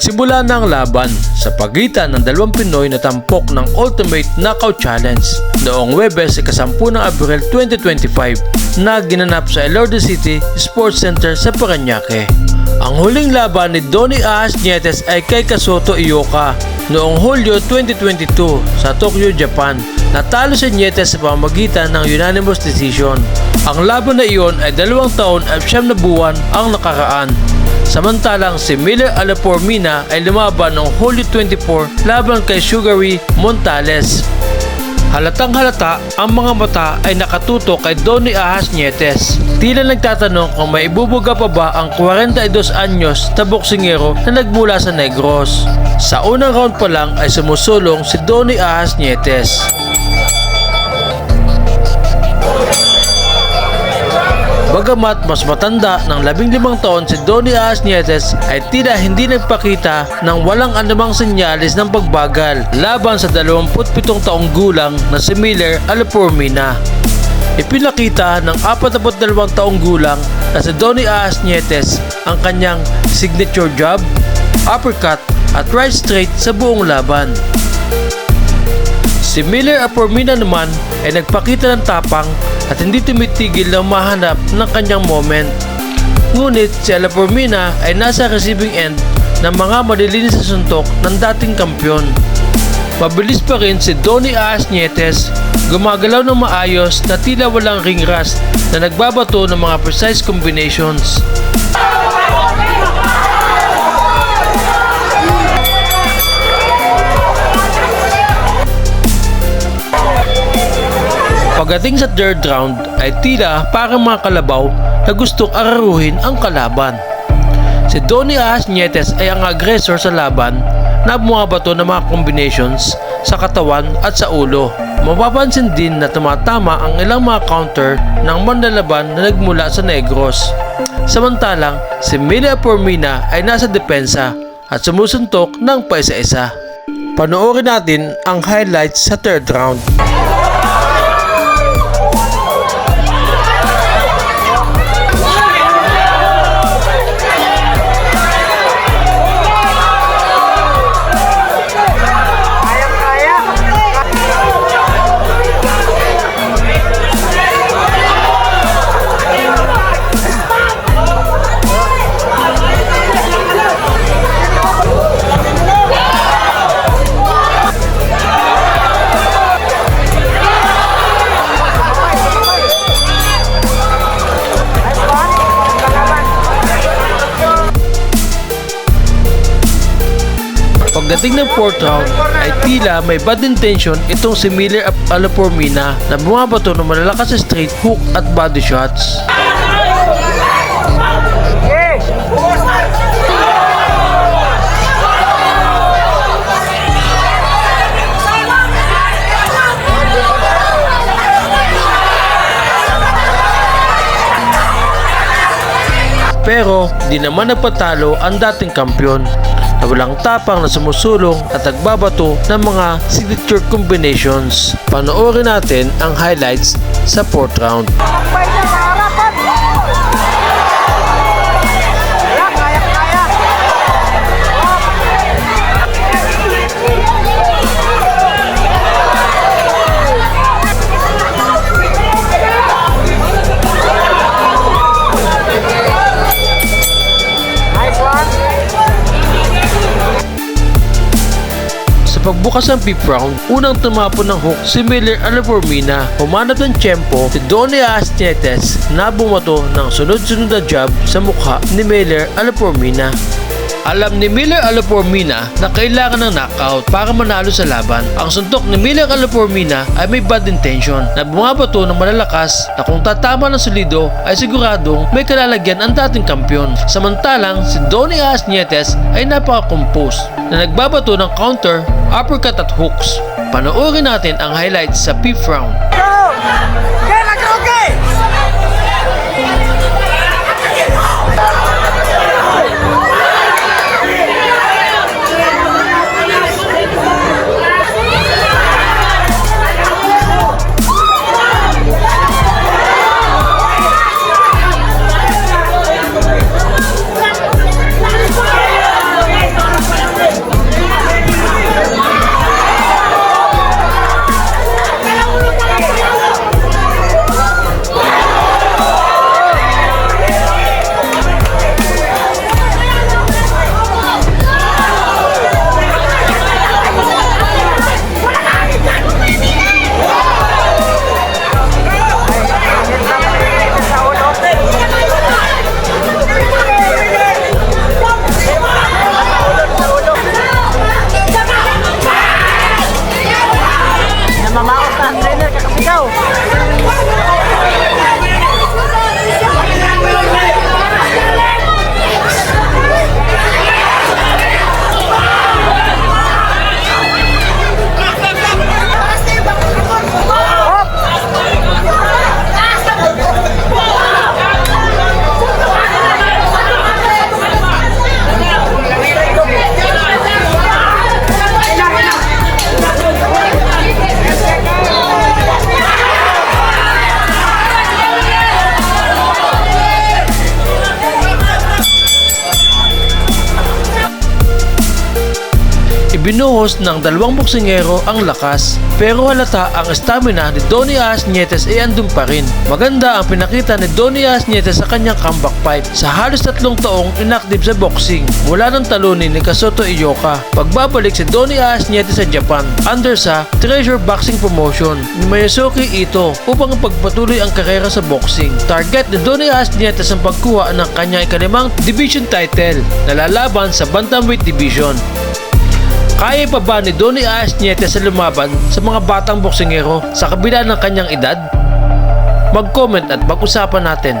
Nagsimula na ang laban sa pagitan ng dalawang Pinoy na tampok ng Ultimate Knockout Challenge noong Webes ikasampu ng Abril 2025 na ginanap sa Elorde City Sports Center sa Paranaque. Ang huling laban ni Donny Ahas Nietes ay kay Kasoto Ioka noong Hulyo 2022 sa Tokyo, Japan. Natalo si Nietes sa pamamagitan ng unanimous decision. Ang laban na iyon ay dalawang taon at siyam na buwan ang nakaraan. Samantalang si Miller Alapormina ay lumaban noong Hulyo 24 laban kay Sugary Montales. Halatang halata, ang mga mata ay nakatutok kay Donny Ahas Nietes. Tila nagtatanong kung may ibubuga pa ba ang 42 anyos na boksingero na nagmula sa Negros. Sa unang round pa lang ay sumusulong si Donny Ahas Nietes. Bagamat mas matanda ng 15 taon si Donny Nietes ay tila hindi nagpakita ng walang anumang senyalis ng pagbagal laban sa 27 taong gulang na si Miller Alapormina. Ipinakita ng 42 taong gulang na si Donny Nietes ang kanyang signature jab, uppercut at right straight sa buong laban. Si Miller Apormina naman ay nagpakita ng tapang at hindi tumitigil na mahanap ng kanyang moment. Ngunit si Alapormina ay nasa receiving end ng mga malilinis sa suntok ng dating kampyon. Mabilis pa rin si Donny Aas Nietes, gumagalaw ng maayos na tila walang ring rust na nagbabato ng mga precise combinations. Pagdating sa third round ay tila parang mga kalabaw na gustong araruhin ang kalaban. Si Donny Ahas ay ang aggressor sa laban na bumabato ng mga combinations sa katawan at sa ulo. Mapapansin din na tumatama ang ilang mga counter ng manlalaban na nagmula sa Negros. Samantalang si Mila Formina ay nasa depensa at sumusuntok ng paisa-isa. Panoorin natin ang highlights sa third round. Pagdating ng fourth round ay tila may bad intention itong si Miller Alapormina na bumabato ng malalakas straight hook at body shots. Pero di naman nagpatalo ang dating kampyon na walang tapang na sumusulong at nagbabato ng mga signature combinations. Panoorin natin ang highlights sa 4th round. Sa pagbukas ng fifth round, unang tumapon ng hook si Miller Alaformina. Humanap ng tiyempo si Donny Astinetes na bumato ng sunod-sunod na jab sa mukha ni Miller Alaformina. Alam ni Miller Alaformina na kailangan ng knockout para manalo sa laban. Ang suntok ni Miller Alaformina ay may bad intention na bumabato ng malalakas na kung tatama ng solido ay siguradong may kalalagyan ang dating kampyon. Samantalang si Donny Aas Nietes ay napaka-compose na nagbabato ng counter, uppercut at hooks. Panoorin natin ang highlights sa 5th round. Ibinuhos ng dalawang boksingero ang lakas pero halata ang stamina ni Donny Ash Nietes ay andun pa rin. Maganda ang pinakita ni Donny Ash Nietes sa kanyang comeback fight. Sa halos tatlong taong inactive sa boxing mula ng talunin ni Kasoto Iyoka. Pagbabalik si Donny Ash Nietes sa Japan under sa Treasure Boxing Promotion ni Mayusuki Ito upang pagpatuloy ang karera sa boxing. Target ni Donny Ash Nietes ang pagkuha ng kanyang ikalimang division title na lalaban sa Bantamweight Division. Kaya pa ba ni Donny Ash Nietes sa lumaban sa mga batang boksingero sa kabila ng kanyang edad? Mag-comment at pag-usapan natin.